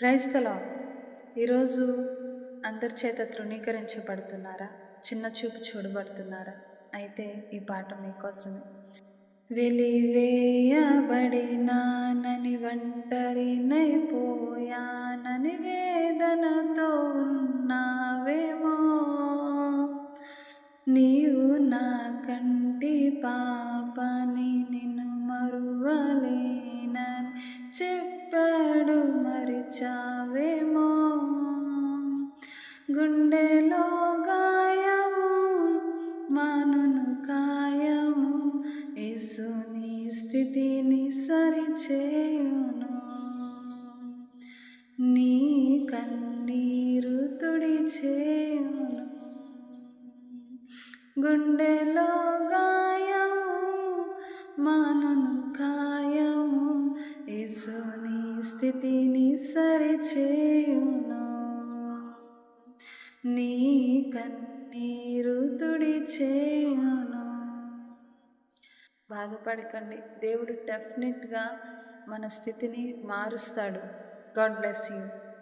క్రైస్తల ఈరోజు అందరి చేత తృణీకరించబడుతున్నారా? చిన్న చూపు చూడబడుతున్నారా? అయితే ఈ పాట మీకోసమే వెలివేయబడినానని ఒంటరినైపోయానని వేదనతో ఉన్నావేమో. నీవు నా కంటి పాపని ఎన్నడు మరిచావేమో. గుండెలో గాయము మానును కాయము యేసుని స్థితిని సరిచేయును. నీ కన్నీరు తుడిచేయును. గుండెలో గాయము మానును స్థితిని సరిచేయును. నీ కన్నీరు తుడిచేయును. బాధపడకండి. దేవుడు డెఫినెట్గా మన స్థితిని మారుస్తాడు. God bless you.